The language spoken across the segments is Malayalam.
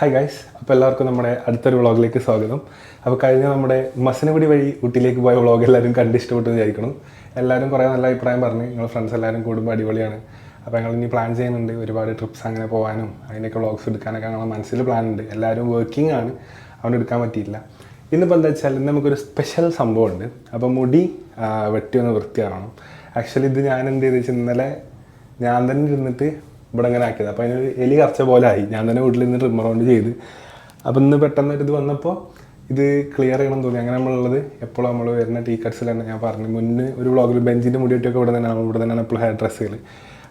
ഹായ് ഗൈസ് അപ്പോൾ എല്ലാവർക്കും നമ്മുടെ അടുത്തൊരു വ്ളോഗിലേക്ക് സ്വാഗതം. അപ്പോൾ കഴിഞ്ഞ നമ്മുടെ മസനഗുടി വഴി ഊട്ടിയിലേക്ക് പോയ വ്ളോഗ് എല്ലാവരും കണ്ട് ഇഷ്ടപ്പെട്ടു വിചാരിക്കണം എല്ലാവരും കുറേ നല്ല അഭിപ്രായം പറഞ്ഞു. ഞങ്ങൾ ഫ്രണ്ട്സ് എല്ലാവരും കൂടുമ്പോൾ അടിപൊളിയാണ്. അപ്പോൾ ഞങ്ങൾ ഇനി പ്ലാൻ ചെയ്യുന്നുണ്ട് ഒരുപാട് ട്രിപ്സ് അങ്ങനെ പോകാനും അതിന്റെയൊക്കെ വ്ളോഗ്സ് എടുക്കാനൊക്കെ ഞങ്ങളുടെ മനസ്സിൽ പ്ലാൻ ഉണ്ട്. എല്ലാവരും വർക്കിംഗ് ആണ്. അതുകൊണ്ട് എടുക്കാൻ പറ്റിയില്ല. ഇന്നിപ്പോൾ എന്താ വെച്ചാൽ ഇന്ന് നമുക്കൊരു സ്പെഷ്യൽ സംഭവമുണ്ട്. അപ്പോൾ മുടി വെട്ടി ഒന്ന് വൃത്തിയാകണം ആക്ച്വലി ഇത് ഞാൻ എന്ത് ചെയ്തെന്ന് വെച്ചാൽ ഇന്നലെ ഞാൻ തന്നെ ഇരുന്നിട്ട് ഇവിടെ അങ്ങനെ ആക്കിയത് അപ്പോൾ അതിനൊരു എലി കറച്ച പോലെ ആയി. ഞാൻ തന്നെ വീട്ടിൽ നിന്ന് ട്രിമ്മർ കൊണ്ട് ചെയ്ത്. അപ്പോൾ ഇന്ന് പെട്ടെന്ന് ഒരു ഇത് വന്നപ്പോൾ ഇത് ക്ലിയർ ചെയ്യണം തോന്നി. അങ്ങനെ നമ്മളുള്ളത് എപ്പോഴും നമ്മൾ വരുന്ന ടീ കട്ട്സിൽ തന്നെ ഞാൻ പറഞ്ഞു. മുന്നേ ഒരു വ്ളോഗിൽ ബെഞ്ചിന്റെ മുടി വെട്ടിയൊക്കെ ഇവിടെ തന്നെയാണ്. ഇവിടെ തന്നെയാണ് എപ്പോഴും ഹെയർ ഡ്രസ്സുകൾ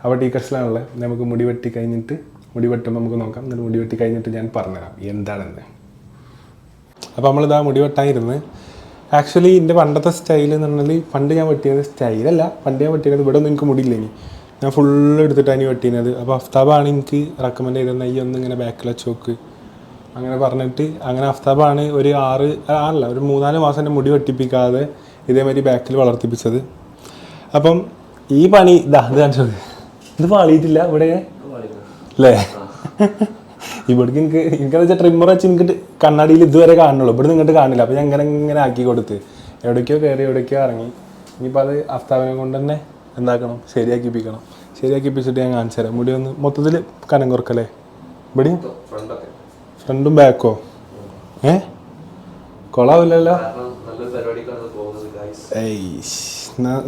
അപ്പോൾ ടീ കട്ട്സിലാണുള്ളത് നമുക്ക് മുടി വെട്ടി കഴിഞ്ഞിട്ട് മുടി വെട്ടുമ്പോൾ നമുക്ക് നോക്കാം. എന്നിട്ട് മുടി വെട്ടി കഴിഞ്ഞിട്ട് ഞാൻ പറഞ്ഞുതരാം എന്താണെന്ന്. അപ്പോൾ നമ്മളിതാ മുടി വെട്ടാനിരുന്ന്. ആക്ച്വലി എന്റെ പണ്ടത്തെ സ്റ്റൈൽ എന്ന് പറഞ്ഞാൽ പണ്ട് ഞാൻ വെട്ടിയത് സ്റ്റൈലല്ല പണ്ട് ഞാൻ വെട്ടിയത് ഇവിടെ ഒന്നും എനിക്ക് മുടിയില്ല ഇനി. ഞാൻ ഫുൾ എടുത്തിട്ടാണ് ഇനി വെട്ടിയത് അപ്പോൾ അഫ്താബാണ് എനിക്ക് റെക്കമെൻഡ് ചെയ്തത് ഈ ഒന്ന് ഇങ്ങനെ ബാക്കിൽ വെച്ചോക്ക് അങ്ങനെ പറഞ്ഞിട്ട് അങ്ങനെ അഫ്താബാണ് ഒരു ആറ് ആണല്ല ഒരു മൂന്നാൽ മാസം എന്റെ മുടി വെട്ടിപ്പിക്കാതെ ഇതേമാതിരി ബാക്കിൽ വളർത്തിപ്പിച്ചത്. അപ്പം ഈ പണി ഇതാ ഇത് കാണിച്ചത് ഇത് പാളിയിട്ടില്ല ഇവിടെ? അല്ലേ ഇവിടേക്ക് എനിക്ക് എനിക്കെന്ന് വെച്ചാൽ ട്രിമ്മർ വെച്ച് എനിക്ക് കണ്ണാടിയിൽ ഇതുവരെ കാണുള്ളൂ ഇവിടെ നിങ്ങൾക്ക് കാണില്ല. അപ്പോൾ ഞാൻ ഇങ്ങനെ ഇങ്ങനെ ആക്കി കൊടുത്ത്. എവിടേക്കോ കയറി എവിടേക്കോ ഇറങ്ങി. ഇനിയിപ്പോൾ അത് അഫ്താബിനെ കൊണ്ട് തന്നെ എന്താക്കണം? ശരിയാക്കിപ്പിക്കണം. ശരിയാക്കിപ്പിച്ചിട്ട് ഞാൻ കാണിച്ചു തരാം. മുടി ഒന്ന് മൊത്തത്തിൽ കനം കുറക്കല്ലേ? ഇവിടെ ഫ്രണ്ടും ബാക്കോ? ഏ? കൊളാവില്ലല്ലോ ഏയ്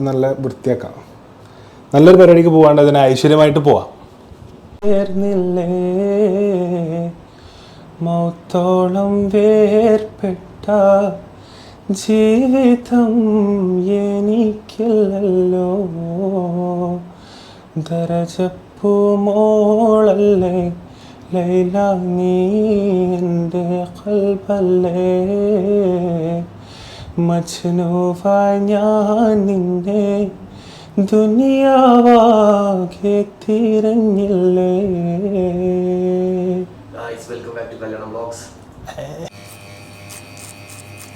നല്ല വൃത്തിയാക്കാം. നല്ലൊരു പരിപാടിക്ക് പോകാണ്ട് അതിന് ഐശ്വര്യമായിട്ട് പോവാം. മൗത്തോളം വേർപ്പെട്ട ജീവിതം എനിക്കില്ലല്ലോ. ദരജപ്പുമോളല്ലേ ലൈല നീ എന്റെ കൽബല്ലേ. മജ്നുവായി ഞാൻ നിന്നെ ദുനിയാവാകെ തിരഞ്ഞില്ലേ. Welcome back to Kalyanam vlogs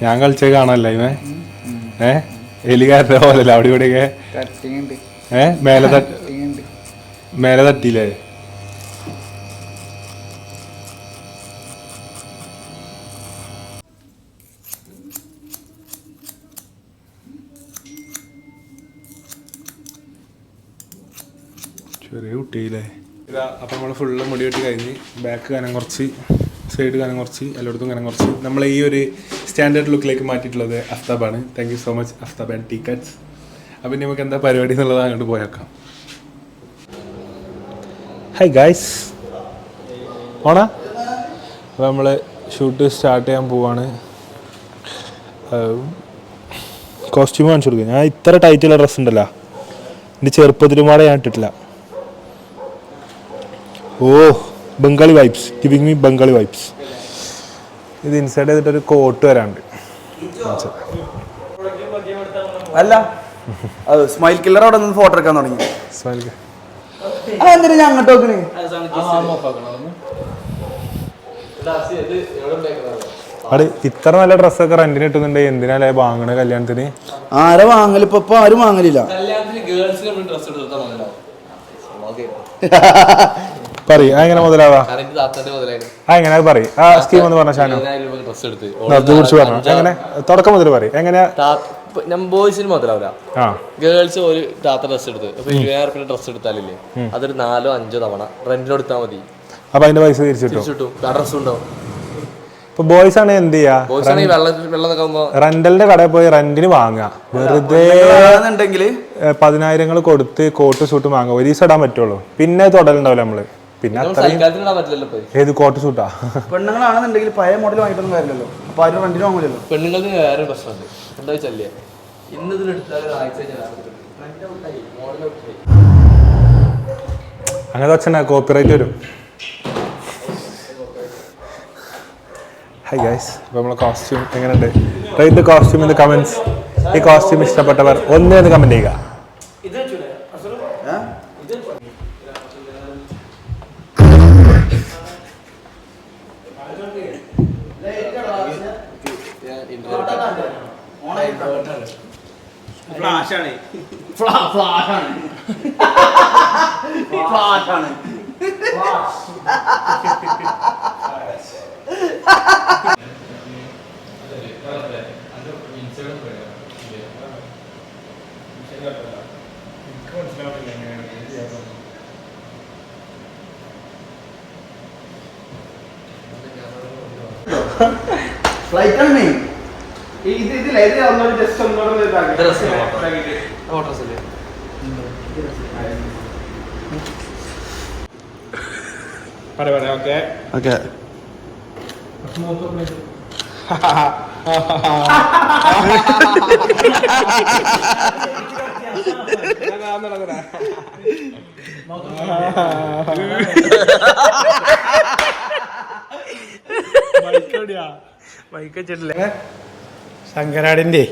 ഞാൻ കളിച്ച കാണാനല്ല ഇവൻ? ഏ? എലികാരുടെ പോലല്ല അവിടെ ഇവിടെയൊക്കെ? കട്ടിങ്ങുണ്ട്. ഏ? മേലെ തട്ട് മേലെ തട്ടിയില്ലേ? ചെറിയ കുട്ടിയില്ലേ? ഇതാ അപ്പം നമ്മൾ ഫുള്ള് മുടി വെട്ടി കഴിഞ്ഞ് ബാക്ക് കനം കുറച്ച് സൈഡ് കനം കുറച്ച് എല്ലായിടത്തും കനം കുറച്ച്. നമ്മൾ ഈ ഒരു സ്റ്റാൻഡേർഡ് ലുക്കിലേക്ക് മാറ്റിയിട്ടുള്ളത് അഫ്താബാണ്. Thank you so much Aftab and tea ടിക്കറ്റ്സ് അപ്പം നമുക്ക് എന്താ പരിപാടി എന്നുള്ളത് അങ്ങോട്ട് പോയേക്കാം ഹൈ ഗായ്സ് ഓണാ അപ്പോൾ നമ്മൾ ഷൂട്ട് സ്റ്റാർട്ട് ചെയ്യാൻ പോവാണ്. കോസ്റ്റ്യൂം കാണിച്ചു കൊടുക്കുക ഞാൻ ഇത്ര ടൈറ്റുള്ള ഡ്രസ്സ് ഉണ്ടല്ലോ. എന്റെ ചെറുപ്പത്തിലും മാറി ഞാൻ ഇട്ടിട്ടില്ല. ഓ Bengali vibes giving me Bengali vibes ഇത് ഇൻസൈഡ് ചെയ്തിട്ട് ഒരു കോട്ട് വരാണ്ട് അല്ല അത് സ്മൈൽ കില്ലർ അവിടെ നിന്ന് ഫോട്ടോ എടുക്കാൻ തുടങ്ങി. സ്മൈൽ അതെന്തിനാ ഞാൻ അങ്ങോട്ട് നോക്കണേ? അവിടെ ഇത്ര നല്ല ഡ്രസ്സൊക്കെ റെന്റിന് കിട്ടുന്നുണ്ട്. എന്തിനാലേ വാങ്ങണ കല്യാണത്തിന്? ആരെ വാങ്ങൽ? ഇപ്പൊ ഇപ്പൊ ആരും വാങ്ങലില്ല. പറയ് എങ്ങനെ മുതലാവാ എങ്ങനെ പറയും. ആ സ്കീം എന്ന് പറഞ്ഞ ഷാനു കുറിച്ച് എങ്ങനെ? തുടക്കം മുതൽ പറയും. എങ്ങനെ ഞാൻ ബോയ്സിന് മുതലാവില്ല ആ. ഗേൾസ് ഒരു താത്ത ഡ്രസ് എടുത്ത്. അപ്പൊ ഇരുപതിനായിരം റുപ്യ ഡ്രസ് എടുത്താലില്ലേ? അതൊരു നാലോ അഞ്ചോ തവണ. റെന്റിന് എടുത്താൽ മതി. അപ്പൊ അതിന്റെ പൈസ തിരിച്ചിട്ടു? ഡ്രസ് ഉണ്ടാവും. ഇപ്പൊ ബോയ്സ് ആണ് എന്ത് ചെയ്യാ? റെന്റലിന്റെ കടയിൽ പോയി റെന്റിന് വാങ്ങാ. വെറുതെ പതിനായിരങ്ങൾ കൊടുത്ത് കോട്ട് സൂട്ട് വാങ്ങുക ഒരു ദിവസം ഇടാൻ പറ്റുള്ളൂ. പിന്നെ തുടരുണ്ടാവില്ല നമ്മൾ. പിന്നെ അത്രയും ഏത് കോട്ട് സൂട്ടാ പെണ്ണുങ്ങളാണെന്നുണ്ടെങ്കിൽ പഴയ മോഡൽ വാങ്ങിയിട്ടൊന്നും കാര്യമില്ലല്ലോ. അപ്പൊ ആരും റെന്റിന് വാങ്ങില്ലല്ലോ പെണ്ണുങ്ങൾക്ക് വേറെ പ്രശ്നമുണ്ട് എന്താ വെച്ചല്ലേ അങ്ങനെ വെച്ചാൽ കോപ്പിറൈറ്റ് വരും. ഹൈ ഗൈസ് അപ്പോൾ നമ്മളെ കോസ്റ്റ്യൂം എങ്ങനെയുണ്ട്? Write the costume in the comments ഈ കോസ്റ്റ്യൂം ഇഷ്ടപ്പെട്ടവർ ഒന്ന് കമന്റ് കമന്റ് ചെയ്യുക. ഫ്ലൈറ്റ് ആണ് ഇത് ഇതിലെ ജസ്റ്റ് ഒന്നോടെ ഡ്രസ് ഡ്രസ് പറയാം പറയാം ഓക്കെ ഓക്കെ ശങ്കരാടിന്റെ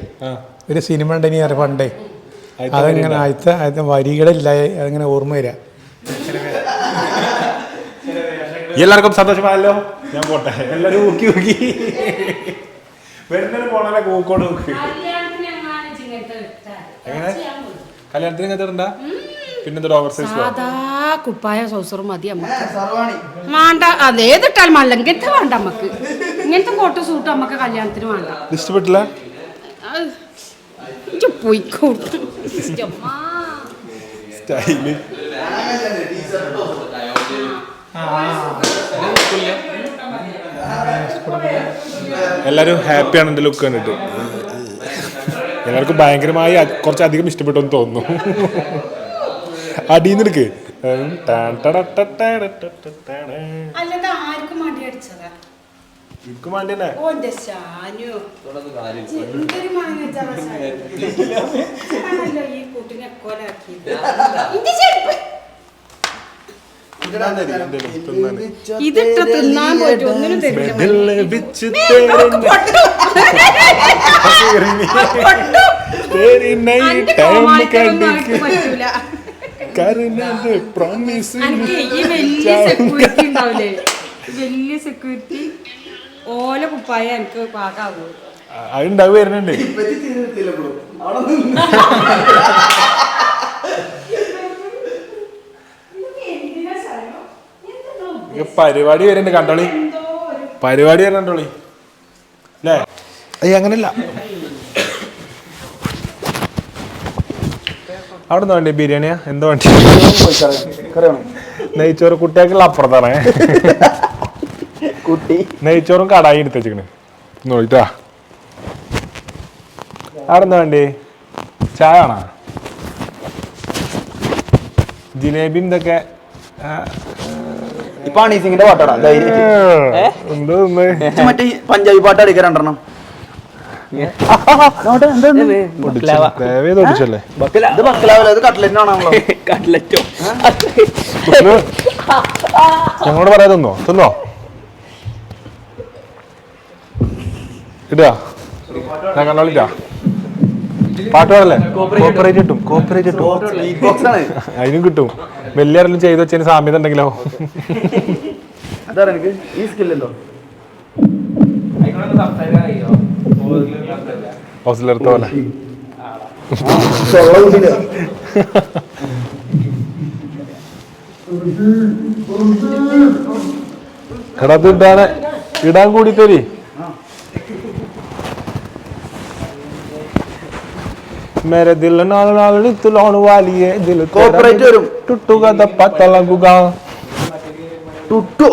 ഒരു സിനിമ ഉണ്ടെങ്കിൽ പണ്ടേ. അതങ്ങനെ? ആദ്യത്തെ ആദ്യത്തെ വരികളില്ല അതങ്ങനെ ഓർമ്മ വരാ. എല്ലാവർക്കും സന്തോഷമായല്ലോ. ഞാൻ പോട്ടെ. എല്ലാരും ഊക്കി ഊക്കി. വരുന്നതിന് പോണല്ലേ കൂക്കോട് ഊക്കി. കല്യാണത്തിന് എങ്ങാനും? കല്യാണത്തിന് ഇങ്ങനത്തെ ഇടണ്ട? പിന്നെന്താ ഓവർ സൈസ് സാധാ കുപ്പായ സൗസറും മതി അമ്മയ്ക്ക്. സർവാണി. വേണ്ട അത് ഏതിട്ടാലും വേണ്ട ഇങ്ങനത്തെ വേണ്ട അമ്മയ്ക്ക്. ഇങ്ങനത്തെ കോട്ട് സൂട്ട് അമ്മയ്ക്ക് കല്യാണത്തിന് വേണ്ട. ഇഷ്ടപ്പെട്ടില്ല? അത് ഇജ്ജ് പോയിക്കോട്ട്. ഇഷ്ടമ്മാ. സ്റ്റൈൽ എല്ലാരും ഹാപ്പിയാണ് എന്റെ ലുക്ക് കണ്ടിട്ട്. എല്ലാവർക്കും ഭയങ്കരമായി കുറച്ചധികം ഇഷ്ടപ്പെട്ടു എന്ന് തോന്നുന്നു. അടിയിൽ നിന്നെടുക്ക് എനിക്ക് ഈ കൂട്ടിനെ കൊലാക്കി. ഇതിട്ട് തിന്നാൻ ഒന്നിനും തരില്ല വലിയ സെക്യൂരിറ്റി ഉണ്ടാവില്ലേ? വലിയ സെക്യൂരിറ്റി ഓല കുപ്പായ എനിക്ക് പാകാവൂ? അതുണ്ടാവും വരുന്നുണ്ട് പരിപാടി വരുന്നുണ്ട് കണ്ടോളി. പരിപാടി വരുന്നുണ്ടോളി അല്ലേ? അയ്യ അങ്ങനല്ല. അവിടെ നിന്ന് വേണ്ടി ബിരിയാണിയാ? എന്താ വേണ്ടി? നെയ്ച്ചോറ് കുട്ടികൾക്കുള്ള അപ്പുറത്താണ്. കുട്ടി. നെയ്ച്ചോറും കടായി എടുത്ത് വെച്ചിക്കണ് നോയിട്ടാ. അവിടെ നിന്ന് വേണ്ടി? ചായ ആണോ? ജിലേബിയും ഇതൊക്കെ ഇപ്പൊ അണീസിങ്ങിന്റെ പാട്ടാടാ ധൈര്യം? മറ്റേ പഞ്ചാബി പാട്ട് അടിക്കാൻ രണ്ടെണ്ണം. ഞങ്ങളോട് പറയാ തന്നോ? തന്നോ? ഇടാ. ഞാൻ കണ്ടോളിക്കാ പാട്ട് പാടല്ലേ? കോപ്പറേറ്റ് കിട്ടും കോപ്പറേറ്റ് കിട്ടും ബോക്സ് ആണ്. അതിനും കിട്ടും. വലിയ ആരെങ്കിലും ചെയ്ത് വെച്ചതിന് സാമ്യത ഉണ്ടെങ്കിലോ? അതാണ് എനിക്ക് ഈ സ്കില്ലല്ലോ പോലെ. ഇടാൻ കൂടി തരി ਮੇਰੇ ਦਿਲ ਨਾਲ ਨਾਲ ਲਿਤ ਲਾਉਣ ਵਾਲੀ ਏ ਦਿਲ കോപ്പറേറ്റ് വരും ਟੁੱਟੂਗਾ ਤਾਂ ਪਤਾ ਲੱਗੂਗਾ ടുട്ടു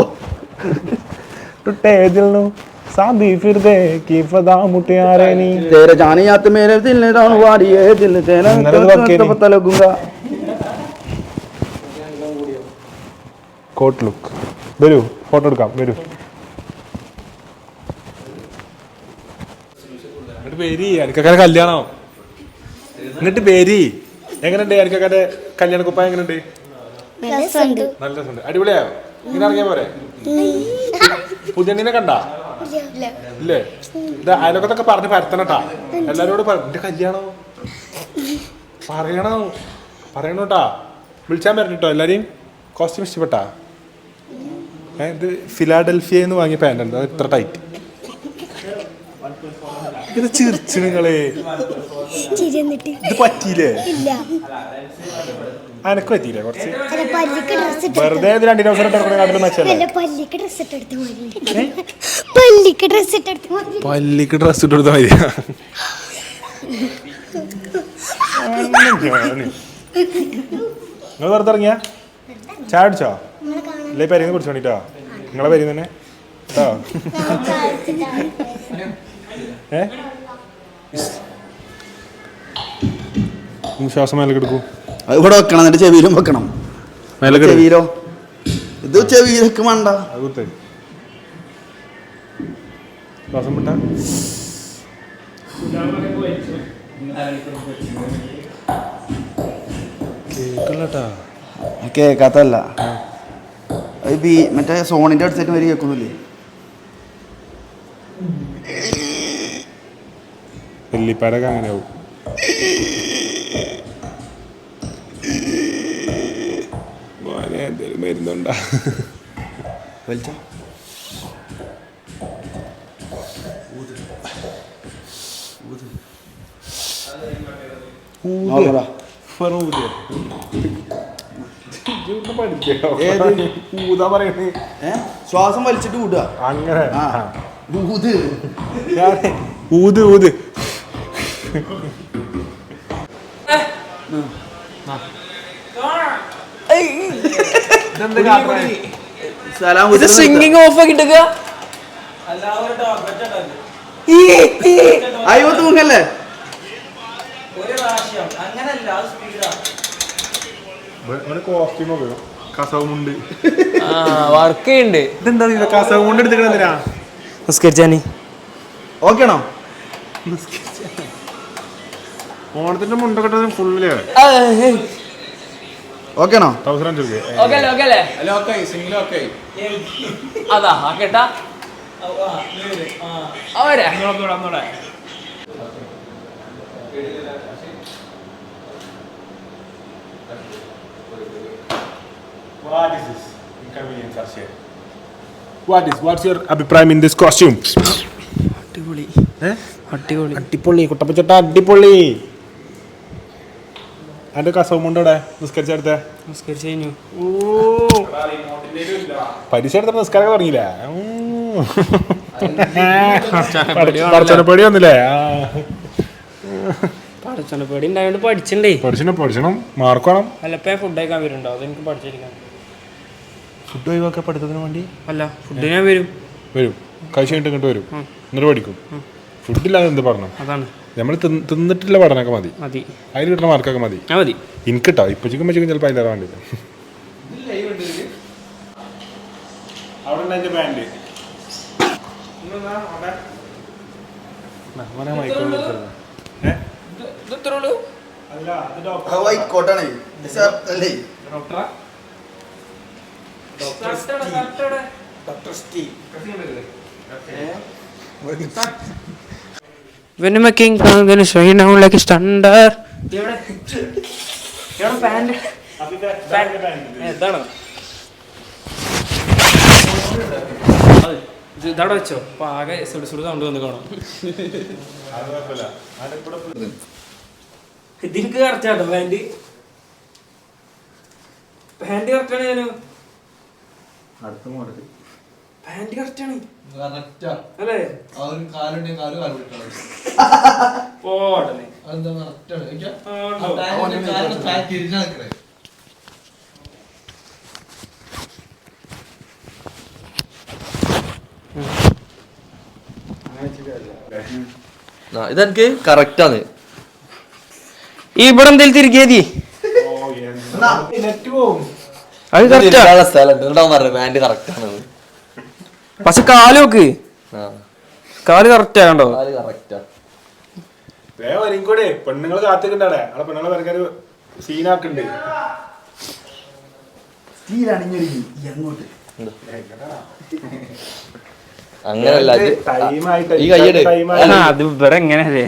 ਟੁੱਟੇ ਦਿਲ ਨੂੰ ਸਾਂਭੀ ਫਿਰਦੇ ਕੀ ਫਦਾ ਮੁਟਿਆਰੇ ਨੀ ਤੇਰੇ ਜਾਣਿਆਤ ਮੇਰੇ ਦਿਲ ਨੇ ਰੌਣ ਵਾਰੀ ਏ ਦਿਲ ਤੇਰਾ ਨਰਦ ਵਾਕੇ ਨੀ। ਪਤਾ ਲੱਗੂਗਾ കോട്ട് ലുക്ക് വരൂ ഫോട്ടോ എടുക്കാം വരൂ കല്യാണം എന്നിട്ട് പേരി? എങ്ങനെയുണ്ട്? എനിക്കൊക്കെ കല്യാണ കുപ്പായ എങ്ങനെയുണ്ട്? നല്ല രസമുണ്ട്. അടിപൊളിയായോ? ഇങ്ങനെ ഇറങ്ങിയ പോരെ? പുതിയണ്ണിനെ കണ്ട? ഇല്ലേ. ഇത് അയലൊക്കത്തൊക്കെ പറഞ്ഞ് പരത്തണട്ടാ എല്ലാരോടും എന്റെ കല്യാണോ? പറയണോ? പറയണോട്ടാ വിളിച്ചാൻ പറ്റട്ടോ എല്ലാരെയും. കോസ്റ്റ്യൂം ഇഷ്ടപ്പെട്ടാ? ഇത് ഫിലാഡൽഫിയ എന്ന് വാങ്ങിയ പാന്റ് ഉണ്ട് അത് ഇത്ര ടൈറ്റ്. ഇത് ചിരിച്ചു നിങ്ങളെ. ഇത് പറ്റിയില്ലേ? ഇല്ല. അനക്ക് പറ്റിയില്ലേ കുറച്ച്? അല്ല പല്ലിക്ക് ഡ്രസ് ഇട്ട് വെറുതെ ഇത് രണ്ടിന് അവസരം പല്ലിക്ക് ഡ്രസ് ഇട്ടെടുത്ത മതി പല്ലിക്ക് ഡ്രസ് ഇട്ടെടുത്ത് മതി പല്ലിക്ക് ഡ്രസ് ഇട്ട് കൊടുത്താൽ മതി നിങ്ങൾ വെറുതെ ഇറങ്ങിയ? ചായ അടിച്ചോ ഇല്ലേ പരിന്ന് കുടിച്ചോണ്ടിട്ടോ? നിങ്ങളെ പരിന്ന് തന്നെ? കേട്ടോ? ഏ? ശ്വാസം മേലെ എടുക്കൂ. അത് ഇവിടെ വെക്കണം എന്നിട്ട് ചെവിയിലും വെക്കണം. മേലെ കിടക്ക്. ചെവിയിലോ? ഇത് ചെവിയിലൊക്കെ വേണ്ട. ശ്വാസം വിട്ട. കേൾക്കല്ലട്ടാ കേക്കാത്തല്ല അത് ബി മറ്റേ സോണിന്റെ അടുത്തേക്ക് വരെ കേൾക്കുന്നില്ലേ? വെള്ളിപ്പാരൊക്കെ അങ്ങനെയാവും മോനെ എന്തേലും മരുന്നുണ്ടാ? വലിച്ചോ? ശ്വാസം വലിച്ചിട്ട് വിടുക അങ്ങനെ. ഊത്. ഊത് ഊത്. ഇത് സിംഗിങ് ഓഫ് ആക്കിട്ടൊക്കെ അയ്യോ തൂങ്ങല്ലേ വർക്ക് ചെയ്യുന്നുണ്ട് ഇതെന്താ ഇത്? കസവുമുണ്ട് എടുത്തിട്ട് നിസ്കരിച്ചാനി ഓണത്തിന്റെ മുണ്ടൊക്കെ ഫുള്ളിൽ ഓക്കേണോ തൗസൻഡ് രൂപ. ഓക്കെ അല്ലേ ഓക്കെ അല്ലേ? അതാ കേട്ടാ. അവരെ What is what's your അഭിപ്രായം in ദിസ് കോസ്റ്റ്യൂം അടിപൊളി? അടിപൊളി. അടിപൊളി കുട്ടപ്പച്ചട്ട അടിപൊളി. അതിന്റെ കസവുമുണ്ടോടെ നിസ്കരിച്ചെടുത്തേ നിസ്കരിച്ചു കഴിഞ്ഞു. പരീക്ഷ എടുത്ത നിസ്കാരം തുടങ്ങിയില്ലേ? പഠിച്ചനപ്പടി വന്നില്ലേ? പഠിച്ചോണ്ട് പേടി ഉണ്ടായോണ്ട് പഠിച്ചിണ്ടേ. പഠിച്ചണം പഠിച്ചണം മാർക്ക് വേണം. അല്ലപ്പേ ഫുഡ് കഴിക്കാൻ വരുന്നുണ്ടോ? അതെനിക്ക് പഠിച്ചിരിക്കാൻ. ഫുഡ് ഒഴിവാക്കാൻ പഠിത്തത്തിന് വേണ്ടി? അല്ല ഫുഡ് ഞാൻ വരും. വരും. കഴിച്ച് കഴിഞ്ഞിട്ട് ഇങ്ങോട്ട് വരും. എന്നിട്ട് പഠിക്കും. ഫുഡില്ലാതെ എന്ത് പറഞ്ഞു അതാണ്. നമ്മൾ തിന്നിട്ടുള്ള പഠനമൊക്കെ മതി. മതി. അതിൽ കിട്ടുന്ന മാർക്കൊക്കെ മതി. മതി. എനിക്ക് കിട്ടോ ഇപ്പൊ ചിക്കൻ ചിക്കൻ ചിലപ്പോൾ അതിന്റെ വേണ്ടി അവിടെ gonna show you now like a standard. ഇതാണ്? ഇതവിടെ വെച്ചോ. അപ്പൊ ആകെ സുടു സുടു സൗണ്ട് വന്ന് കാണാം. ഇതിക്ക് കറക്റ്റാട്ടോ പാന്റ്. പാന്റ് കറക്റ്റാണ് ഞാനു. പാന്റ് കറക്റ്റാണ് അല്ലേ? പോട്ടെ ഇതെനിക്ക് കറക്റ്റാണ് ഈ ഇവിടെ എന്തെങ്കിലും തിരികേതി അത് സ്ഥലം കറക്റ്റാണ് പക്ഷെ കാൽ നോക്ക്. കാൽ കറക്റ്റാ കണ്ടോ കറക്റ്റാ കൂടെ. പെണ്ണുങ്ങൾ കാത്തിക്കണ്ടാടെ അവിടെ. പെണ്ണുങ്ങളെ വരക്കാര് സീനാക്കുണ്ട് അങ്ങോട്ട്. അങ്ങനല്ല ഈ കയ്യെട്. അത് എങ്ങനെയല്ലേ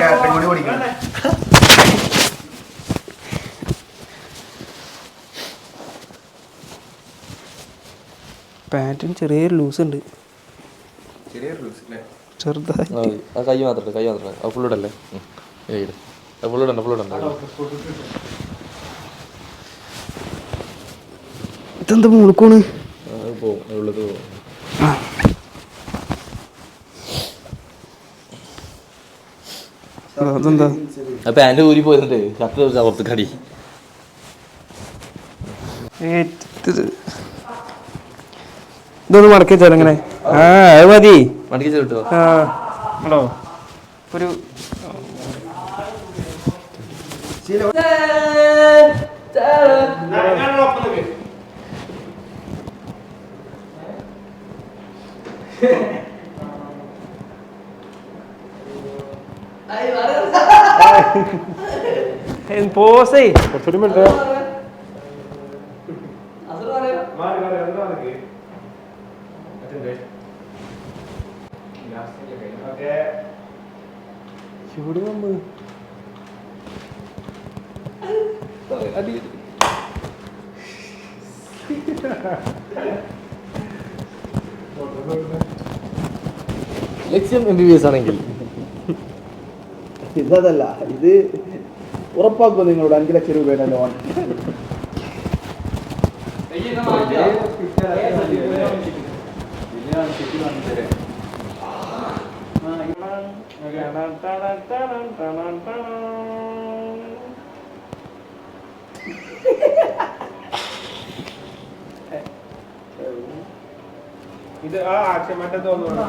കാറ്റഗറി കൂടി പഠിക്കണം പാന്റിന് ചെറിയൊരു ലൂസ് ഉണ്ട്. ചെറുതായി ആ, കൈ മാത്രം കൈ മാത്രം. ആ ഫുൾ ഇടല്ലേ? ഉം. ഇട്. ഫുൾ ഇടണ്ട ഫുൾ ഇടണ്ട. ഇതെന്താ മുഴുക്കോണ് പോകും ഉള്ളത് അതെന്താ? ഊരി ഷർട്ട് പുറത്ത് കടി. ഇതൊന്ന് മടക്കി വെച്ചാൽ എങ്ങനെ ആ അത് മതി. മടക്കി കിട്ടുമോ ഹലോ ഒരു പോസേ കുറച്ചുകൂടി വിട്ടോ. ലക്ഷ്യം എം ബി ബി എസ് ആണെങ്കിൽ. ഇതല്ല ഇത് ഉറപ്പാക്കുമോ നിങ്ങളോട്? അഞ്ച് ലക്ഷം രൂപയുടെ ലോൺ ഇത് ആ ആക്ഷൻ മറ്റേ തോന്നുന്നു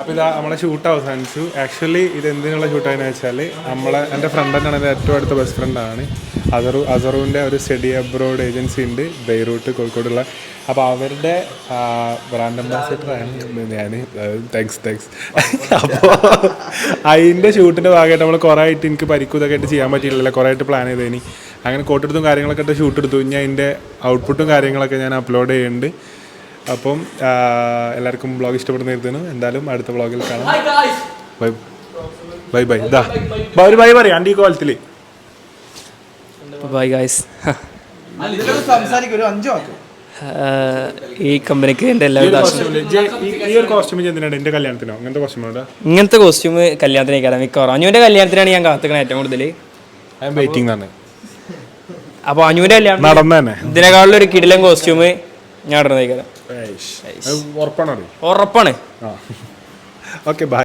അപ്പോൾ ഇതാ നമ്മളെ ഷൂട്ട് അവസാനിച്ചു. ആക്ച്വലി ഇത് എന്തിനുള്ള ഷൂട്ടായെന്ന് വെച്ചാൽ നമ്മളെ എന്റെ ഫ്രണ്ട് തന്നെയാണ് എന്റെ ഏറ്റവും അടുത്ത ബെസ്റ്റ് ഫ്രണ്ടാണ് അസറു അസറുവിന്റെ ഒരു സ്റ്റഡി അബ്രോഡ് ഏജൻസി ഉണ്ട് ബെയ്റൂട്ട് കോഴിക്കോടുള്ള. അപ്പോൾ അവരുടെ ബ്രാൻഡ് അംബാസിഡറാണ് ഞാൻ താങ്ക്സ് താങ്ക്സ് അപ്പോൾ അതിന്റെ ഷൂട്ടിന്റെ ഭാഗമായിട്ട് നമ്മൾ കുറേ ആയിട്ട് എനിക്ക് പരിക്കും ഇതൊക്കെ ആയിട്ട് ചെയ്യാൻ പറ്റിയിട്ടില്ല കുറേ ആയിട്ട് പ്ലാൻ ചെയ്തേനി. അങ്ങനെ കോട്ടെടുത്തും കാര്യങ്ങളൊക്കെ ഇട്ട് ഷൂട്ട് എടുത്തു. ഇനി അതിന്റെ ഔട്ട്പുട്ടും കാര്യങ്ങളൊക്കെ ഞാൻ അപ്ലോഡ് ചെയ്യുന്നുണ്ട്. അപ്പം എല്ലാവർക്കും ബ്ലോഗ് ഇഷ്ടപ്പെടുന്ന ഇരുത്തുന്നു എന്തായാലും അടുത്ത ബ്ലോഗിൽ കാണാം. ബൈ ബൈ ബൈ ഇതാ. ഒരു ബൈ പറയാം ആൻഡി കോലത്തിൽ ബൈ ഗായ്സ് സംസാരിക്കും. ഒരു അഞ്ചു വാക്ക്. ഈ കമ്പനിക്ക് എന്റെ എല്ലാവിധ കോസ്റ്റ്യൂം കല്യാണത്തിനോ? ഇങ്ങനത്തെ കോസ്റ്റ്യൂം കല്യാണത്തിനേക്കാരം മിക്കവാറും. അനുവിന്റെ കല്യാണത്തിനാണ് ഞാൻ കാത്തുക്കണ ഏറ്റവും കൂടുതൽ ഐ എം വെയിറ്റിംഗ് തന്നെ അപ്പോൾ അനുവിന്റെ കല്യാണം നടന്നു തന്നെ ഇതിനേക്കാളും ഒരു കിടിലൻ കോസ്റ്റ്യൂം ഞാൻ ഇടുന്നേക്കാരം ഉറപ്പാണോ ഓക്കെ ബൈ